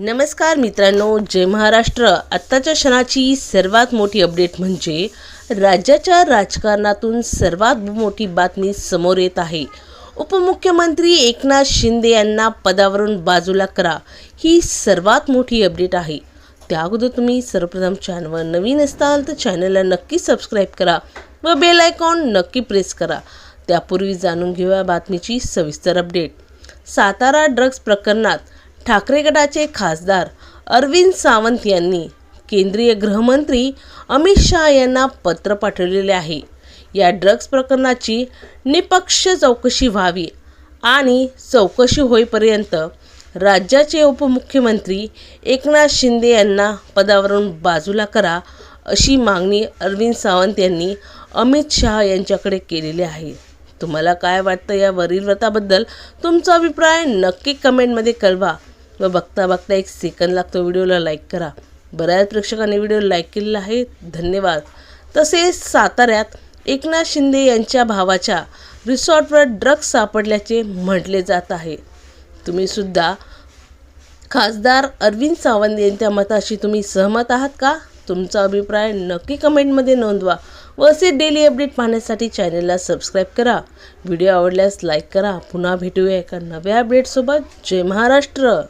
नमस्कार मित्रांनो जय महाराष्ट्र. आत्ताच्या क्षणाची सर्वात मोठी अपडेट म्हणजे राज्याच्या राजकारणातून सर्वात मोठी बातमी समोर येत आहे. उपमुख्यमंत्री एकनाथ शिंदे यांना पदावरून बाजूला करा ही सर्वात मोठी अपडेट आहे. त्या अगोदर तुम्ही सर्वप्रथम चॅनलवर नवीन असाल तर चॅनलला नक्की सबस्क्राईब करा व बेल आयकॉन नक्की प्रेस करा. त्यापूर्वी जाणून घेऊया बातमीची सविस्तर अपडेट सातारा ड्रग्ज प्रकरणात ठाकरे गटाचे खासदार अरविंद सावंत यांनी केंद्रीय गृहमंत्री अमित शहा यांना पत्र पाठवलेले आहे. या ड्रग्ज प्रकरणाची निपक्ष चौकशी व्हावी आणि चौकशी होईपर्यंत राज्याचे उपमुख्यमंत्री एकनाथ शिंदे यांना पदावरून बाजूला करा अशी मागणी अरविंद सावंत यांनी अमित शहा यांच्याकडे केलेली आहे. तुम्हाला काय वाटतं या वरील व्रताबद्दल तुमचा अभिप्राय नक्की कमेंटमध्ये कळवा. व बघता बघता एक सेकंद लागतो. व्हिडिओला लाईक करा. बऱ्याच प्रेक्षकांनी व्हिडिओ लाईक केलेला आहे. धन्यवाद. तसेच साताऱ्यात एकनाथ शिंदे यांच्या भावाच्या रिसॉर्टवर ड्रग्ज सापडल्याचे म्हटले जात आहे. तुम्हीसुद्धा खासदार अरविंद सावंत यांच्या मताशी तुम्ही सहमत आहात का? तुमचा अभिप्राय नक्की कमेंटमध्ये नोंदवा. व असे डेली अपडेट पाहण्यासाठी चॅनलला सबस्क्राईब करा. व्हिडिओ आवडल्यास लाईक करा. पुन्हा भेटूया एका नव्या अपडेटसोबत जय महाराष्ट्र!